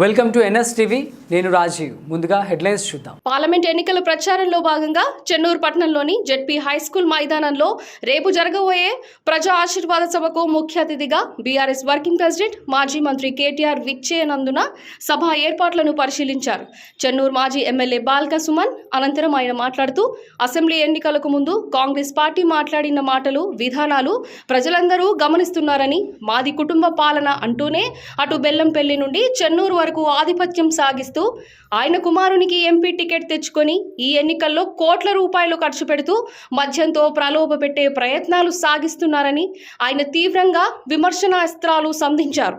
Welcome to NS TV. నేను రాజీవ్. ముందుగా headlines చూద్దాం. పార్లమెంట్ ఎన్నికల ప్రచారంలో భాగంగా చెన్నూరు పట్టణంలోని జెడ్పీ హై స్కూల్ మైదానంలో రేపు జరగబోయే ప్రజా ఆశీర్వాద సభకు ముఖ్య అతిథిగా బీఆర్ఎస్ వర్కింగ్ ప్రెసిడెంట్ మాజీ మంత్రి కేటీఆర్ విచ్చేయనందున సభ ఏర్పాట్లను పరిశీలించారు. చెన్నూరు మాజీ ఎమ్మెల్యే బాల్క సుమన్ అనంతరం ఆయన మాట్లాడుతూ అసెంబ్లీ ఎన్నికలకు ముందు కాంగ్రెస్ పార్టీ మాట్లాడిన మాటలు విధానాలు ప్రజలందరూ గమనిస్తున్నారని మాది కుటుంబ పాలన అంటూనే అటు బెల్లంపల్లి నుండి చెన్నూరు వరకు ఆధిపత్యం సాగిస్తూ ఆయన కుమారునికి ఎంపీ టికెట్ తెచ్చుకొని ఈ ఎన్నికల్లో కోట్ల రూపాయలు ఖర్చు పెడుతూ మద్యంతో ప్రలోభ పెట్టే ప్రయత్నాలు సాగిస్తున్నారని ఆయన తీవ్రంగా విమర్శనాస్త్రాలు సంధించారు.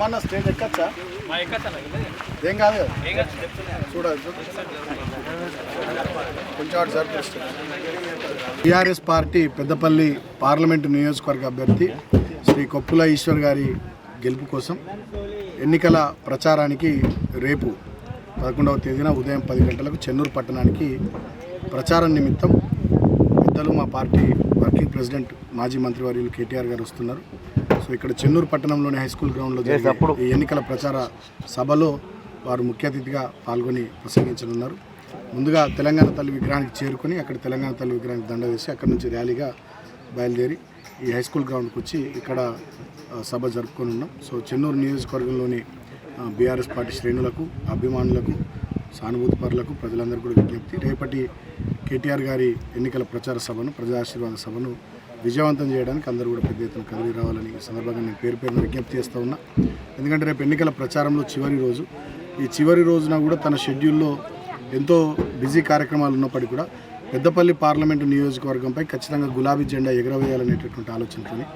సమ్మాన్న స్టేజ్ ఎక్కచ్చా? ఏం కాదు. కదా చూడాలి కొంచెం టీఆర్ఎస్ పార్టీ పెద్దపల్లి పార్లమెంటు నియోజకవర్గ అభ్యర్థి శ్రీ కొప్పుల ఈశ్వర్ గారి గెలుపు కోసం ఎన్నికల ప్రచారానికి రేపు పదకొండవ తేదీన ఉదయం పది గంటలకు చెన్నూరు పట్టణానికి ప్రచారం నిమిత్తం పెద్దలు మా పార్టీ వర్కింగ్ ప్రెసిడెంట్ మాజీ మంత్రివర్యులు కేటీఆర్ గారు వస్తున్నారు. ఇక్కడ చెన్నూరు పట్టణంలోని హై స్కూల్ గ్రౌండ్లో జరిగే ఈ ఎన్నికల ప్రచార సభలో వారు ముఖ్య అతిథిగా పాల్గొని ప్రసంగించనున్నారు. ముందుగా తెలంగాణ తల్లి విగ్రహానికి చేరుకొని అక్కడ తెలంగాణ తల్లి విగ్రహానికి దండ వేసి అక్కడ నుంచి ర్యాలీగా బయలుదేరి ఈ హై స్కూల్ గ్రౌండ్కి వచ్చి ఇక్కడ సభ జరుపుకొని ఉన్నాం. సో చెన్నూరు నియోజకవర్గంలోని బీఆర్ఎస్ పార్టీ శ్రేణులకు అభిమానులకు సానుభూతిపరులకు ప్రజలందరికీ కూడా విజ్ఞప్తి. రేపటి కేటీఆర్ గారి ఎన్నికల ప్రచార సభను ప్రజా ఆశీర్వాద సభను విజయవంతం చేయడానికి అందరూ కూడా పెద్ద ఎత్తున కదిలి రావాలని ఈ సందర్భంగా నేను పేరు పేరున విజ్ఞప్తి చేస్తూ ఉన్నా. ఎందుకంటే రేపు ఎన్నికల ప్రచారంలో చివరి రోజు ఈ చివరి రోజున కూడా తన షెడ్యూల్లో ఎంతో బిజీ కార్యక్రమాలు ఉన్నప్పటికీ కూడా పెద్దపల్లి పార్లమెంటు నియోజకవర్గంపై ఖచ్చితంగా గులాబీ జెండా ఎగరవేయాలనేటటువంటి ఆలోచనతోని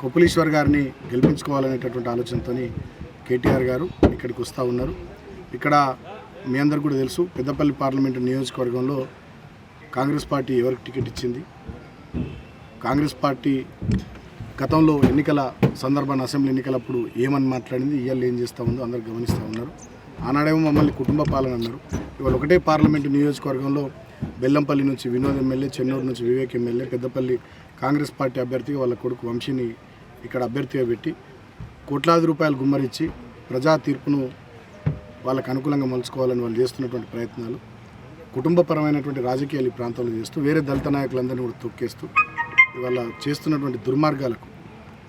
కొప్పులీశ్వర్ గారిని గెలిపించుకోవాలనేటటువంటి ఆలోచనతోని కేటీఆర్ గారు ఇక్కడికి వస్తూ ఉన్నారు. ఇక్కడ మీ అందరు కూడా తెలుసు పెద్దపల్లి పార్లమెంటు నియోజకవర్గంలో కాంగ్రెస్ పార్టీ ఎవరికి టికెట్ ఇచ్చింది కాంగ్రెస్ పార్టీ గతంలో ఎన్నికల సందర్భాన్ని అసెంబ్లీ ఎన్నికలప్పుడు ఏమని మాట్లాడింది ఇవాళ ఏం చేస్తూ ఉందో అందరు గమనిస్తూ ఉన్నారు. ఆనాడేమో మమ్మల్ని కుటుంబ పాలన అన్నారు. ఇవాళ ఒకటే పార్లమెంటు నియోజకవర్గంలో బెల్లంపల్లి నుంచి వినోద్ ఎమ్మెల్యే చెన్నూరు నుంచి వివేక్ ఎమ్మెల్యే పెద్దపల్లి కాంగ్రెస్ పార్టీ అభ్యర్థిగా వాళ్ళ కొడుకు వంశీని ఇక్కడ అభ్యర్థిగా పెట్టి కోట్లాది రూపాయలు గుమ్మరించి ప్రజా తీర్పును వాళ్ళకు అనుకూలంగా మలుచుకోవాలని వాళ్ళు చేస్తున్నటువంటి ప్రయత్నాలు కుటుంబపరమైనటువంటి రాజకీయాలు ఈ ప్రాంతంలో చేస్తూ వేరే దళిత నాయకులందరినీ కూడా తొక్కేస్తూ ఇవాళ చేస్తున్నటువంటి దుర్మార్గాలకు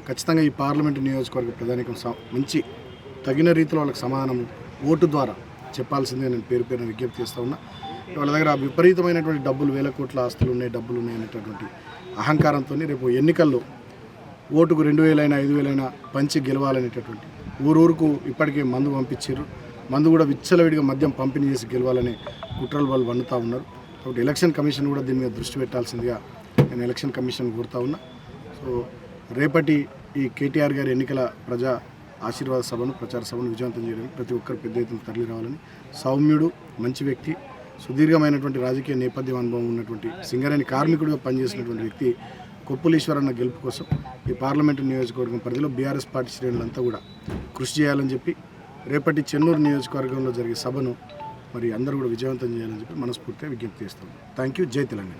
ఖచ్చితంగా ఈ పార్లమెంటు నియోజకవర్గ ప్రధానికం స- మంచి తగిన రీతిలో వాళ్ళకి సమాధానం ఓటు ద్వారా చెప్పాల్సిందే నేను పేరు పేరున విజ్ఞప్తి చేస్తూ ఉన్నా. వాళ్ళ దగ్గర విపరీతమైనటువంటి డబ్బులు వేల కోట్ల ఆస్తులు ఉన్నాయి డబ్బులు ఉన్నాయి అనేటటువంటి అహంకారంతో రేపు ఎన్నికల్లో ఓటుకు రెండు వేలైనా ఐదు వేలైనా పంచి గెలవాలనేటటువంటి ఊరూరుకు ఇప్పటికే మందు పంపించారు. మందు కూడా విచ్చలవిడిగా మద్యం పంపిణీ చేసి గెలవాలనే కుట్రలు వాళ్ళు వండుతూ ఉన్నారు. కాబట్టి ఎలక్షన్ కమిషన్ కూడా దీని మీద దృష్టి పెట్టాల్సిందిగా నేను ఎలక్షన్ కమిషన్ కోరుతా ఉన్నా. సో రేపటి ఈ కేటీఆర్ గారి ఎన్నికల ప్రజా ఆశీర్వాద సభను ప్రచార సభను విజయవంతం చేయడానికి ప్రతి ఒక్కరు పెద్ద ఎత్తున తరలి రావాలని సౌమ్యుడు మంచి వ్యక్తి సుదీర్ఘమైనటువంటి రాజకీయ నేపథ్యం అనుభవం ఉన్నటువంటి సింగరేణి కార్మికుడిగా పనిచేసినటువంటి వ్యక్తి కొప్పులేశ్వర్ అన్న గెలుపు కోసం ఈ పార్లమెంటు నియోజకవర్గం పరిధిలో బీఆర్ఎస్ పార్టీ శ్రేణులంతా కూడా కృషి చేయాలని చెప్పి రేపటి చెన్నూరు నియోజకవర్గంలో జరిగే సభను మరి అందరూ కూడా విజయవంతం చేయాలని చెప్పి మనస్ఫూర్తిగా విజ్ఞప్తి చేస్తాం థ్యాంక్ యూ జై తెలంగాణ.